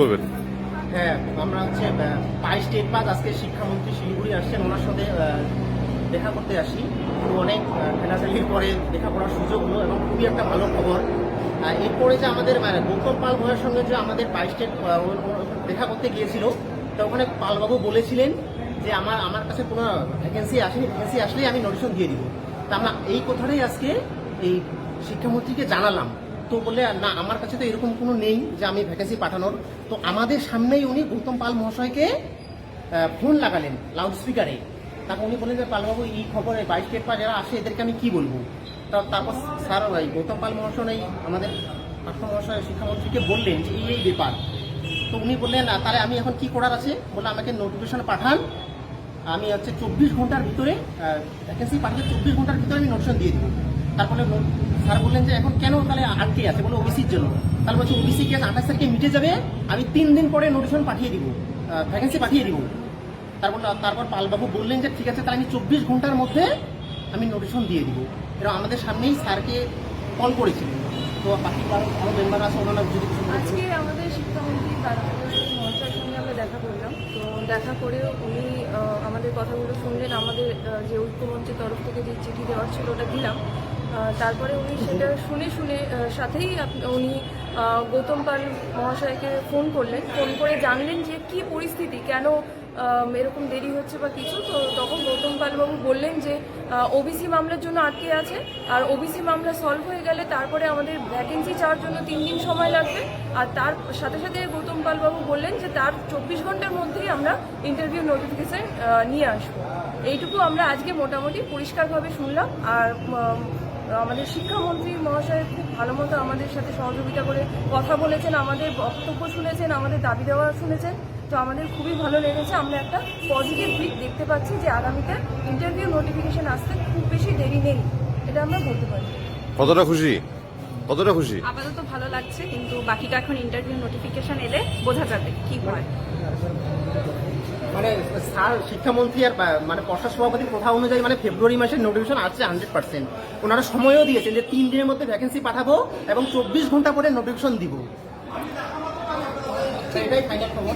বলবেন? হ্যাঁ আমরা হচ্ছে পাই স্টেট পাস আজকে শিক্ষামন্ত্রী শিলিগুড়ি আসছেন, ওনার সাথে দেখা করতে আসি। তো অনেক ঠেলাঠেলির পরে দেখা করার সুযোগ হলো এবং খুবই একটা ভালো খবর। এরপরে যে আমাদের মানে গৌতম পাল ভয়ের সঙ্গে যে আমাদের পাই স্টেট দেখা করতে গিয়েছিল, তো ওখানে পালবাবু বলেছিলেন যে আমার আমার কাছে কোনো ভ্যাকেন্সি আসেনি ভ্যাকেন্সি আসলেই আমি নোটিশন দিয়ে দিব। তা আমরা এই কথাটাই আজকে এই শিক্ষামন্ত্রীকে জানালাম। তো বলে না আমার কাছে তো এরকম কোনো নেই যে আমি ভ্যাকেন্সি পাঠানোর। তো আমাদের সামনেই উনি গৌতম পাল মহাশয়কে ফোন লাগালেন লাউড স্পিকারে তারপর উনি বললেন যে পালবাবু এই খবরে বাইশ স্টেট পা যারা আসে এদেরকে আমি কি বলব? তারপর স্যার ওই গৌতম পাল মহাশয় আমাদের পার্থ মহাশয় শিক্ষামন্ত্রীকে বললেন যে এই এই ব্যাপার। তো উনি বললেন "না, তাহলে আমি এখন কি করার আছে? বলে আমাকে নোটিফিকেশন পাঠান। আমি হচ্ছে চব্বিশ ঘণ্টার ভিতরে ভ্যাকেন্সি পাঠিয়ে চব্বিশ ঘণ্টার ভিতরে আমি নোটিশন দিয়ে দেবো। তারপরে স্যার বললেন যে এখন কেন তাহলে আটকে আছে? বলে ওবিসির জন্য। তাহলে বলছে ওবিসি কেস আঠাশ তারিখে মিটে যাবে আমি তিন দিন পরে নোটিশন পাঠিয়ে দিব ভ্যাকেন্সি পাঠিয়ে দিব। তারপর তারপর পালবাবু বললেন যে ঠিক আছে তাহলে আমি চব্বিশ ঘণ্টার মধ্যে আমি নোটিশন দিয়ে দিব। এরকম আমাদের সামনেই স্যারকে কল করেছিলেন। তো বাকি আরও আরও মেম্বার আছে ওনারা যদি আজকে আমাদের শিক্ষামন্ত্রী মহাশয়ের সঙ্গে আমরা দেখা করলাম। তো দেখা করে উনি আমাদের কথাগুলো শুনলেন। আমাদের যে ঐক্যমঞ্চের তরফ থেকে যে চিঠি দেওয়ার ছিল ওটা দিলাম। তারপরে উনি সেটা শুনে শুনে সাথেই উনি গৌতম পাল মহাশয়কে ফোন করলেন। ফোন করে জানলেন যে কি পরিস্থিতি, কেন এরকম দেরি হচ্ছে বা কিছু। তো তখন গৌতম পালবাবু বললেন যে ওবিসি মামলার জন্য আটকে আছে। আর ওবিসি মামলা সলভ হয়ে গেলে তারপরে আমাদের ভ্যাকেন্সি চাওয়ার জন্য তিন দিন সময় লাগবে। আর তার সাথে সাথে গৌতম পালবাবু বললেন যে, তার চব্বিশ ঘণ্টার মধ্যেই আমরা ইন্টারভিউ নোটিফিকেশন নিয়ে আসব। এইটুকু আমরা আজকে মোটামুটি পরিষ্কারভাবে শুনলাম। আর আমাদের শিক্ষামন্ত্রী মহাশয় খুব ভালো মতো আমাদের সাথে সহযোগিতা করে কথা বলেছেন, আমাদের বক্তব্য শুনেছেন, আমাদের দাবি দেওয়া শুনেছেন। তো আমাদের খুবই ভালো লেগেছে। আমরা একটা পজিটিভ দিক দেখতে পাচ্ছি যে আগামীতে ইন্টারভিউ নোটিফিকেশন আসতে খুব বেশি দেরি নেই। এটা আমরা বলতে পারি। কতটা খুশি? কতটা খুশি? আপাতত ভালো লাগছে কিন্তু বাকিটা এখন ইন্টারভিউ নোটিফিকেশন এলে বোঝা যাবে কি হয়। মানে স্যার শিক্ষামন্ত্রী আর মানে পর্ষদ সভাপতির কথা অনুযায়ী মানে ফেব্রুয়ারি মাসের নোটিফিকেশন আসছে হান্ড্রেড পার্সেন্ট ওনারা সময়ও দিয়েছেন যে তিন দিনের মধ্যে ভ্যাকেন্সি পাঠাবো এবং চব্বিশ ঘণ্টা পরে নোটিফিকেশন দিব। এটাই ফাইনাল খবর।